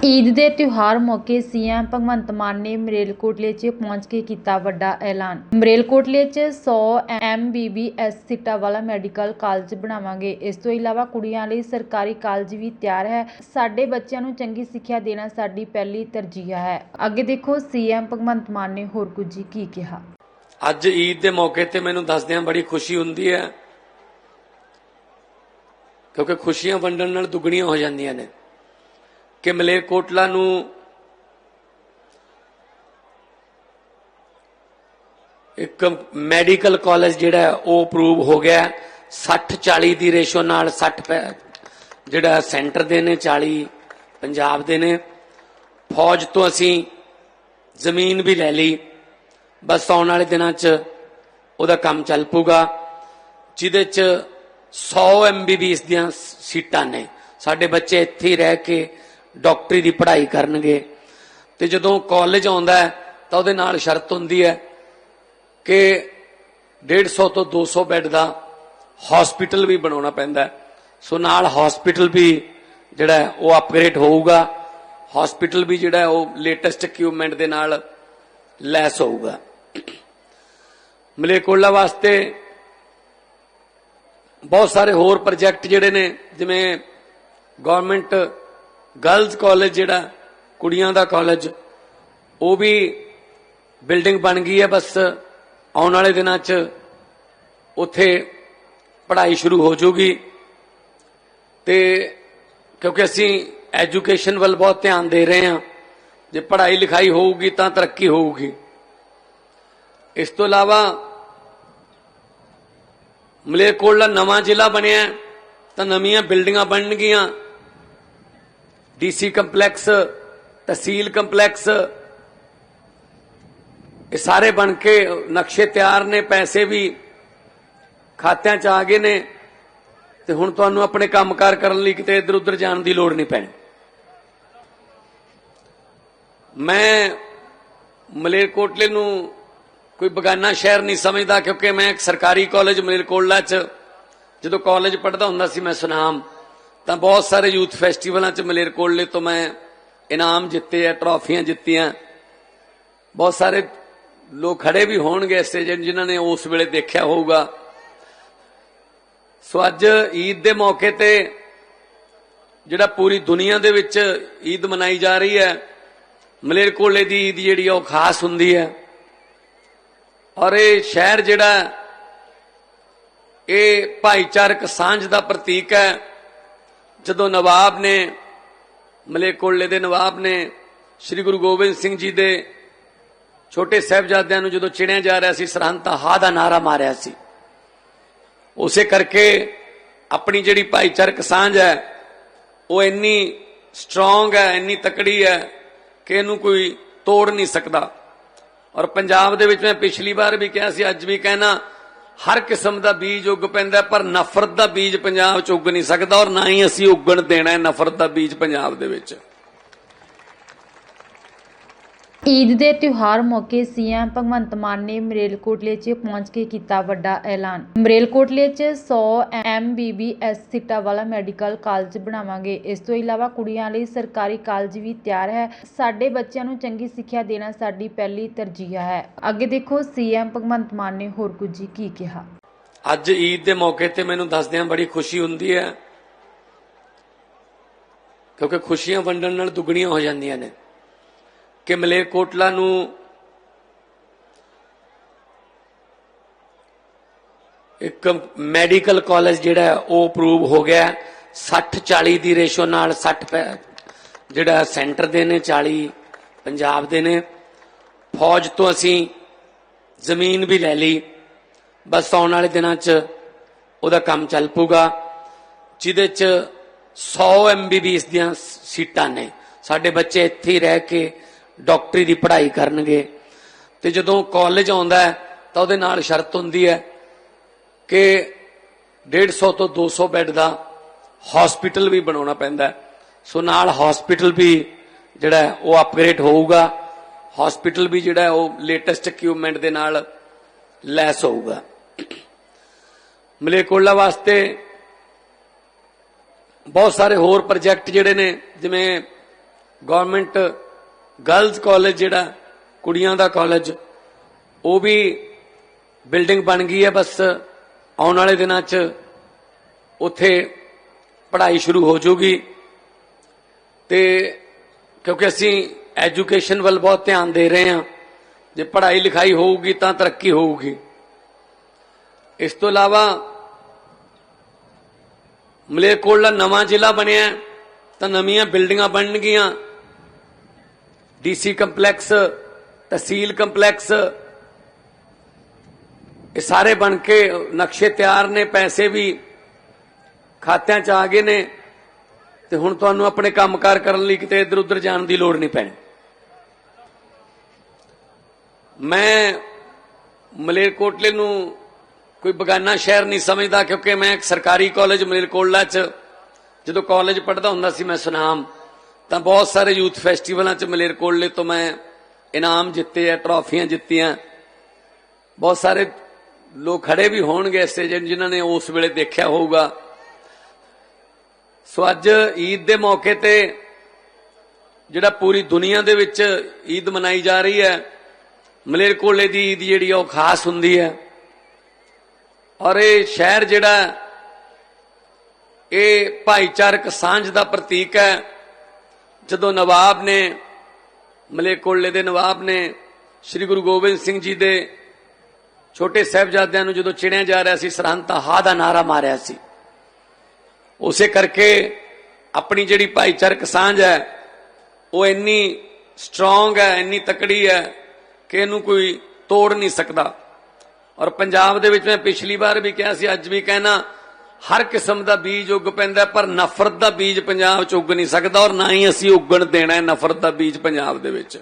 ਈਦ ਦੇ ਤਿਉਹਾਰ ਮੌਕੇ ਸੀਐਮ ਭਗਵੰਤ ਮਾਨ ਨੇ ਮਰੇਲਕੋਟਲੇ 'ਚ ਪਹੁੰਚ ਕੇ ਕੀਤਾ ਵੱਡਾ ਐਲਾਨ। ਮਰੇਲਕੋਟਲੇ 'ਚ 100 ਐਮਬੀਬੀਐਸ ਸੀਟਾਂ ਵਾਲਾ ਮੈਡੀਕਲ ਕਾਲਜ ਬਣਾਵਾਂਗੇ। ਇਸ ਤੋਂ ਇਲਾਵਾ ਕੁੜੀਆਂ ਲਈ ਸਰਕਾਰੀ ਕਾਲਜ ਵੀ ਤਿਆਰ ਹੈ। ਸਾਡੇ ਬੱਚਿਆਂ ਨੂੰ ਚੰਗੀ ਸਿੱਖਿਆ ਦੇਣਾ ਸਾਡੀ ਪਹਿਲੀ ਤਰਜੀਹ ਹੈ। ਅੱਗੇ ਦੇਖੋ, ਸੀਐਮ ਭਗਵੰਤ ਮਾਨ ਨੇ ਹੋਰ ਕੁਝ ਕੀ ਕਿਹਾ। ਅੱਜ ਈਦ ਦੇ ਮੌਕੇ ਤੇ ਮੈਨੂੰ ਦੱਸਦਿਆਂ ਬੜੀ ਖੁਸ਼ੀ ਹੁੰਦੀ ਹੈ, ਕਿਉਂਕਿ ਖੁਸ਼ੀਆਂ ਵੰਡਣ ਨਾਲ ਦੁੱਗਣੀਆਂ ਹੋ ਜਾਂਦੀਆਂ ਨੇ। ਕਿ ਮਲੇਰਕੋਟਲਾ ਨੂੰ ਇੱਕ ਮੈਡੀਕਲ ਕਾਲਜ ਜਿਹੜਾ ਉਹ ਅਪਰੂਵ ਹੋ ਗਿਆ 60 40 ਦੀ ਰੇਸ਼ੋ ਨਾਲ 60 ਪੈ- ਜਿਹੜਾ ਸੈਂਟਰ ਦੇ ਨੇ 40 ਪੰਜਾਬ ਦੇ ਨੇ। ਫੌਜ ਤੋਂ ਅਸੀਂ ਜ਼ਮੀਨ ਵੀ ਲੈ ਲਈ। ਬਸ ਆਉਣ ਵਾਲੇ ਦਿਨਾਂ 'ਚ ਉਹਦਾ ਕੰਮ ਚੱਲ ਪੂਗਾ ਜਿਹਦੇ 'ਚ 100 ਐਮਬੀਬੀਐਸ ਦੀਆਂ ਸੀਟਾਂ ਨੇ। ਸਾਡੇ ਬੱਚੇ ਇੱਥੇ ਹੀ ਰਹਿ ਕੇ ਡਾਕਟਰੀ ਦੀ ਪੜ੍ਹਾਈ ਕਰਨਗੇ। ਤੇ ਜਦੋਂ ਕਾਲਜ ਆਉਂਦਾ ਤਾਂ ਉਹਦੇ ਨਾਲ ਸ਼ਰਤ ਹੁੰਦੀ ਹੈ ਕਿ 150 ਤੋਂ 200 ਬੈੱਡ ਦਾ ਹਸਪੀਟਲ ਵੀ ਬਣਾਉਣਾ ਪੈਂਦਾ ਸੋ ਨਾਲ ਹਸਪੀਟਲ ਵੀ ਜਿਹੜਾ ਉਹ ਅਪਗ੍ਰੇਡ ਹੋਊਗਾ। ਹਸਪੀਟਲ ਵੀ ਜਿਹੜਾ ਉਹ ਲੇਟੈਸਟ ਇਕਵਿਪਮੈਂਟ ਦੇ ਨਾਲ ਲੈਸ ਹੋਊਗਾ। ਮਲੇਕੋਲਾ ਵਾਸਤੇ ਬਹੁਤ ਸਾਰੇ ਹੋਰ ਪ੍ਰੋਜੈਕਟ ਜਿਹੜੇ ਨੇ, ਜਿਵੇਂ ਗਵਰਨਮੈਂਟ ਗਰਲਜ਼ ਕਾਲਜ ਜਿਹੜਾ, ਕੁੜੀਆਂ ਦਾ ਕਾਲਜ ਉਹ ਵੀ ਬਿਲਡਿੰਗ ਬਣ ਗਈ ਹੈ ਬਸ। ਆਉਣ ਵਾਲੇ ਦਿਨਾਂ 'ਚ ਉੱਥੇ ਪੜ੍ਹਾਈ ਸ਼ੁਰੂ ਹੋ ਜਾਊਗੀ। ਤੇ ਕਿਉਂਕਿ ਅਸੀਂ ਐਜੂਕੇਸ਼ਨ ਵੱਲ ਬਹੁਤ ਧਿਆਨ ਦੇ ਰਹੇ ਹਾਂ। ਜੇ ਪੜ੍ਹਾਈ ਲਿਖਾਈ ਹੋਊਗੀ ਤਾਂ ਤਰੱਕੀ ਹੋਊਗੀ। ਇਸ ਤੋਂ ਇਲਾਵਾ ਮਲੇਰਕੋਟਲਾ ਨਵਾਂ ਜ਼ਿਲ੍ਹਾ ਬਣਿਆ ਤਾਂ ਨਵੀਆਂ ਬਿਲਡਿੰਗਾਂ ਬਣਨਗੀਆਂ। ਡੀਸੀ ਕੰਪਲੈਕਸ, ਤਹਿਸੀਲ ਕੰਪਲੈਕਸ, ਇਹ ਸਾਰੇ ਬਣ ਕੇ ਨਕਸ਼ੇ ਤਿਆਰ ਨੇ, ਪੈਸੇ ਵੀ ਖਾਤਿਆਂ 'ਚ ਆ ਗਏ ਨੇ, ਤੇ ਹੁਣ ਤੁਹਾਨੂੰ ਆਪਣੇ ਕੰਮਕਾਰ ਕਰਨ ਲਈ ਕਿਤੇ ਇੱਧਰ ਉੱਧਰ ਜਾਣ ਦੀ ਲੋੜ ਨਹੀਂ ਪੈਣੀ। ਮੈਂ ਮਲੇਰਕੋਟਲੇ ਨੂੰ ਕੋਈ ਬਗਾਨਾ ਸ਼ਹਿਰ ਨਹੀਂ ਸਮਝਦਾ, ਕਿਉਂਕਿ ਮੈਂ ਇੱਕ ਸਰਕਾਰੀ ਕਾਲਜ ਮਲੇਰਕੋਟਲਾ 'ਚ ਜਦੋਂ ਕਾਲਜ ਪੜ੍ਹਦਾ ਹੁੰਦਾ ਸੀ, ਮੈਂ ਸੁਨਾਮ ਤਾਂ ਬਹੁਤ ਸਾਰੇ ਯੂਥ ਫੈਸਟੀਵਲਾਂ 'ਚ ਮਲੇਰਕੋਟਲੇ ਤੋਂ ਮੈਂ ਇਨਾਮ ਜਿੱਤੇ ਆ, ਟਰਾਫੀਆਂ ਜਿੱਤੀਆਂ। ਬਹੁਤ ਸਾਰੇ ਲੋਕ ਖੜੇ ਵੀ ਹੋਣਗੇ ਐਸੇ ਜਿਹਨ- ਜਿਨ੍ਹਾਂ ਨੇ ਉਸ ਵੇਲੇ ਦੇਖਿਆ ਹੋਊਗਾ। ਸੋ ਅੱਜ ਈਦ ਦੇ ਮੌਕੇ ਤੇ ਜਿਹੜਾ ਪੂਰੀ ਦੁਨੀਆ ਦੇ ਵਿੱਚ ਈਦ ਮਨਾਈ ਜਾ ਰਹੀ ਹੈ, ਮਲੇਰਕੋਟਲੇ ਦੀ ਈਦ ਜਿਹੜੀ ਆ ਉਹ ਖਾਸ ਹੁੰਦੀ ਹੈ। ਔਰ ਇਹ ਸ਼ਹਿਰ ਜਿਹੜਾ, ਇਹ ਭਾਈਚਾਰਕ ਸਾਂਝ ਦਾ ਪ੍ਰਤੀਕ ਹੈ। ਜਦੋਂ ਨਵਾਬ ਨੇ ਮਲੇਰਕੋਟਲੇ ਦੇ ਨਵਾਬ ਨੇ ਸ੍ਰੀ ਗੁਰੂ ਗੋਬਿੰਦ ਸਿੰਘ ਜੀ ਦੇ ਛੋਟੇ ਸਾਹਿਬਜ਼ਾਦਿਆਂ ਨੂੰ ਜਦੋਂ ਚਿਣਿਆ ਜਾ ਰਿਹਾ ਸੀ ਸਰਹੰਤਾ ਦਾ ਹਾ ਦਾ ਨਾਰਾ ਮਾਰਿਆ ਸੀ। ਉਸੇ ਕਰਕੇ ਆਪਣੀ ਜਿਹੜੀ ਭਾਈਚਾਰਕ ਸਾਂਝ ਹੈ, ਉਹ ਇੰਨੀ ਸਟਰੋਂਗ ਹੈ, ਇੰਨੀ ਤਕੜੀ ਹੈ ਕਿ ਇਹਨੂੰ ਕੋਈ ਤੋੜ ਨਹੀਂ ਸਕਦਾ। ਔਰ ਪੰਜਾਬ ਦੇ ਵਿੱਚ ਮੈਂ ਪਿਛਲੀ ਵਾਰ ਵੀ ਕਿਹਾ ਸੀ, ਅੱਜ ਵੀ ਕਹਿਣਾ ਹਰ ਕਿਸਮ ਦਾ ਬੀਜ ਉੱਗ ਪੈਂਦਾ, ਪਰ ਨਫ਼ਰਤ ਦਾ ਬੀਜ ਪੰਜਾਬ 'ਚ ਉੱਗ ਨਹੀਂ ਸਕਦਾ ਔਰ ਨਾ ਹੀ ਅਸੀਂ ਉੱਗਣ ਦੇਣਾ ਹੈ ਨਫ਼ਰਤ ਦਾ ਬੀਜ ਪੰਜਾਬ ਦੇ ਵਿੱਚ। ਈਦ ਦੇ ਤਿਉਹਾਰ ਮੌਕੇ ਸੀਐਮ ਭਗਵੰਤ ਮਾਨ ਨੇ ਮਰੇਲਕੋਟਲੇ 'ਚ ਪਹੁੰਚ ਕੇ ਕੀਤਾ ਵੱਡਾ ਐਲਾਨ। ਮਰੇਲਕੋਟਲੇ 'ਚ 100 ਐਮਬੀਬੀਐਸ ਸੀਟਾਂ ਵਾਲਾ ਮੈਡੀਕਲ ਕਾਲਜ ਬਣਾਵਾਂਗੇ। ਇਸ ਤੋਂ ਇਲਾਵਾ ਕੁੜੀਆਂ ਲਈ ਸਰਕਾਰੀ ਕਾਲਜ ਵੀ ਤਿਆਰ ਹੈ। ਸਾਡੇ ਬੱਚਿਆਂ ਨੂੰ ਚੰਗੀ ਸਿੱਖਿਆ ਦੇਣਾ ਸਾਡੀ ਪਹਿਲੀ ਤਰਜੀਹ ਹੈ। ਅੱਗੇ ਦੇਖੋ, ਸੀਐਮ ਭਗਵੰਤ ਮਾਨ ਨੇ ਹੋਰ ਕੁਝ ਕੀ ਕਿਹਾ? ਅੱਜ ਈਦ ਦੇ ਮੌਕੇ ਤੇ ਮੈਨੂੰ ਦੱਸਦਿਆਂ ਬੜੀ ਖੁਸ਼ੀ ਹੁੰਦੀ ਹੈ, ਕਿਉਂਕਿ ਖੁਸ਼ੀਆਂ ਵੰਡਣ ਨਾਲ ਦੁੱਗਣੀਆਂ ਹੋ ਜਾਂਦੀਆਂ ਨੇ। ਕਿ ਮਲੇਰਕੋਟਲਾ ਨੂੰ ਇੱਕ ਮੈਡੀਕਲ ਕਾਲਜ ਜਿਹੜਾ ਉਹ ਅਪਰੂਵ ਹੋ ਗਿਆ 60 40 ਦੀ ਰੇਸ਼ੋ ਨਾਲ 60 ਪੈ- ਜਿਹੜਾ ਸੈਂਟਰ ਦੇ ਨੇ 40 ਪੰਜਾਬ ਦੇ ਨੇ। ਫੌਜ ਤੋਂ ਅਸੀਂ ਜ਼ਮੀਨ ਵੀ ਲੈ ਲਈ। ਬਸ ਆਉਣ ਵਾਲੇ ਦਿਨਾਂ 'ਚ ਉਹਦਾ ਕੰਮ ਚੱਲ ਪੂਗਾ ਜਿਹਦੇ 'ਚ 100 ਐਮਬੀਬੀਐਸ ਦੀਆਂ ਸੀਟਾਂ ਨੇ। ਸਾਡੇ ਬੱਚੇ ਇੱਥੇ ਹੀ ਰਹਿ ਕੇ ਡਾਕਟਰੀ ਦੀ ਪੜ੍ਹਾਈ ਕਰਨਗੇ। ਤੇ ਜਦੋਂ ਕਾਲਜ ਆਉਂਦਾ ਹੈ, ਤਾਂ ਉਹਦੇ ਨਾਲ ਸ਼ਰਤ ਹੁੰਦੀ ਹੈ ਕਿ 150 ਤੋਂ 200 ਬੈੱਡ ਦਾ ਹਸਪੀਟਲ ਵੀ ਬਣਾਉਣਾ ਪੈਂਦਾ ਸੋ ਨਾਲ ਹਸਪੀਟਲ ਵੀ ਜਿਹੜਾ ਉਹ ਅਪਗ੍ਰੇਡ ਹੋਊਗਾ। ਹਸਪੀਟਲ ਵੀ ਜਿਹੜਾ ਉਹ ਲੇਟੈਸਟ ਇਕਵਿਪਮੈਂਟ ਦੇ ਨਾਲ ਲੈਸ ਹੋਊਗਾ। ਮਲੇਕੋਲਾ ਵਾਸਤੇ ਬਹੁਤ ਸਾਰੇ ਹੋਰ ਪ੍ਰੋਜੈਕਟ ਜਿਹੜੇ ਨੇ, ਜਿਵੇਂ ਗਵਰਨਮੈਂਟ ਗਰਲਜ਼ ਕਾਲਜ ਜਿਹੜਾ, ਕੁੜੀਆਂ ਦਾ ਕਾਲਜ ਉਹ ਵੀ ਬਿਲਡਿੰਗ ਬਣ ਗਈ ਹੈ ਬਸ। ਆਉਣ ਵਾਲੇ ਦਿਨਾਂ 'ਚ ਉੱਥੇ ਪੜ੍ਹਾਈ ਸ਼ੁਰੂ ਹੋ ਜਾਊਗੀ। ਤੇ ਕਿਉਂਕਿ ਅਸੀਂ ਐਜੂਕੇਸ਼ਨ ਵੱਲ ਬਹੁਤ ਧਿਆਨ ਦੇ ਰਹੇ ਹਾਂ, ਜੇ ਪੜ੍ਹਾਈ ਲਿਖਾਈ ਹੋਊਗੀ ਤਾਂ ਤਰੱਕੀ ਹੋਊਗੀ। ਇਸ ਤੋਂ ਇਲਾਵਾ ਮਲੇਰਕੋਟਲਾ ਨਵਾਂ ਜ਼ਿਲ੍ਹਾ ਬਣਿਆ ਤਾਂ ਨਵੀਆਂ ਬਿਲਡਿੰਗਾਂ ਬਣਨਗੀਆਂ ਡੀਸੀ ਕੰਪਲੈਕਸ, ਤਹਿਸੀਲ ਕੰਪਲੈਕਸ, ਇਹ ਸਾਰੇ ਬਣ ਕੇ ਨਕਸ਼ੇ ਤਿਆਰ ਨੇ, ਪੈਸੇ ਵੀ ਖਾਤਿਆਂ 'ਚ ਆ ਗਏ ਨੇ, ਤੇ ਹੁਣ ਤੁਹਾਨੂੰ ਆਪਣੇ ਕੰਮਕਾਰ ਕਰਨ ਲਈ ਕਿਤੇ ਇੱਧਰ ਉੱਧਰ ਜਾਣ ਦੀ ਲੋੜ ਨਹੀਂ ਪੈਣੀ। ਮੈਂ ਮਲੇਰਕੋਟਲੇ ਨੂੰ ਕੋਈ ਬਗਾਨਾ ਸ਼ਹਿਰ ਨਹੀਂ ਸਮਝਦਾ, ਕਿਉਂਕਿ ਮੈਂ ਇੱਕ ਸਰਕਾਰੀ ਕਾਲਜ ਮਲੇਰਕੋਟਲਾ 'ਚ ਜਦੋਂ ਕਾਲਜ ਪੜ੍ਹਦਾ ਹੁੰਦਾ ਸੀ, ਮੈਂ ਸੁਨਾਮ ਤਾਂ ਬਹੁਤ ਸਾਰੇ ਯੂਥ ਫੈਸਟੀਵਲਾਂ 'ਚ ਮਲੇਰਕੋਟਲੇ ਤੋਂ ਮੈਂ ਇਨਾਮ ਜਿੱਤੇ ਆ, ਟਰਾਫੀਆਂ ਜਿੱਤੀਆਂ। ਬਹੁਤ ਸਾਰੇ ਲੋਕ ਖੜੇ ਵੀ ਹੋਣਗੇ ਇਸੇ ਜਿਨ੍ਹਾਂ ਨੇ ਉਸ ਵੇਲੇ ਦੇਖਿਆ ਹੋਊਗਾ। ਸੋ ਅੱਜ ਈਦ ਦੇ ਮੌਕੇ ਤੇ ਜਿਹੜਾ ਪੂਰੀ ਦੁਨੀਆ ਦੇ ਵਿੱਚ ਈਦ ਮਨਾਈ ਜਾ ਰਹੀ ਹੈ ਮਲੇਰਕੋਲੇ ਦੀ ਈਦ ਜਿਹੜੀ ਆ ਉਹ ਖਾਸ ਹੁੰਦੀ ਹੈ। ਔਰ ਇਹ ਸ਼ਹਿਰ ਜਿਹੜਾ, ਇਹ ਭਾਈਚਾਰਕ ਸਾਂਝ ਦਾ ਪ੍ਰਤੀਕ ਹੈ। ਜਦੋਂ ਨਵਾਬ ਨੇ ਮਲੇਰਕੋਟਲੇ ਦੇ ਨਵਾਬ ਨੇ ਸ੍ਰੀ ਗੁਰੂ ਗੋਬਿੰਦ ਸਿੰਘ ਜੀ ਦੇ ਛੋਟੇ ਸਾਹਿਬਜ਼ਾਦਿਆਂ ਨੂੰ ਜਦੋਂ ਚਿਣਿਆ ਜਾ ਰਿਹਾ ਸੀ ਸਰਹੰਤਾ ਹਾ ਦਾ ਨਾਰਾ ਮਾਰਿਆ ਸੀ। ਉਸੇ ਕਰਕੇ ਆਪਣੀ ਜਿਹੜੀ ਭਾਈਚਾਰਕ ਸਾਂਝ ਹੈ, ਉਹ ਇੰਨੀ ਸਟਰੋਂਗ ਹੈ, ਇੰਨੀ ਤਕੜੀ ਹੈ ਕਿ ਇਹਨੂੰ ਕੋਈ ਤੋੜ ਨਹੀਂ ਸਕਦਾ। ਔਰ ਪੰਜਾਬ ਦੇ ਵਿੱਚ ਮੈਂ ਪਿਛਲੀ ਵਾਰ ਵੀ ਕਿਹਾ ਸੀ, ਅੱਜ ਵੀ ਕਹਿਣਾ ਹਰ ਕਿਸਮ ਦਾ ਬੀਜ ਉੱਗ ਪੈਂਦਾ, ਪਰ ਨਫ਼ਰਤ ਦਾ ਬੀਜ ਪੰਜਾਬ 'ਚ ਉੱਗ ਨਹੀਂ ਸਕਦਾ ਔਰ ਨਾ ਹੀ ਅਸੀਂ ਉੱਗਣ ਦੇਣਾ ਹੈ ਨਫ਼ਰਤ ਦਾ ਬੀਜ ਪੰਜਾਬ ਦੇ ਵਿੱਚ।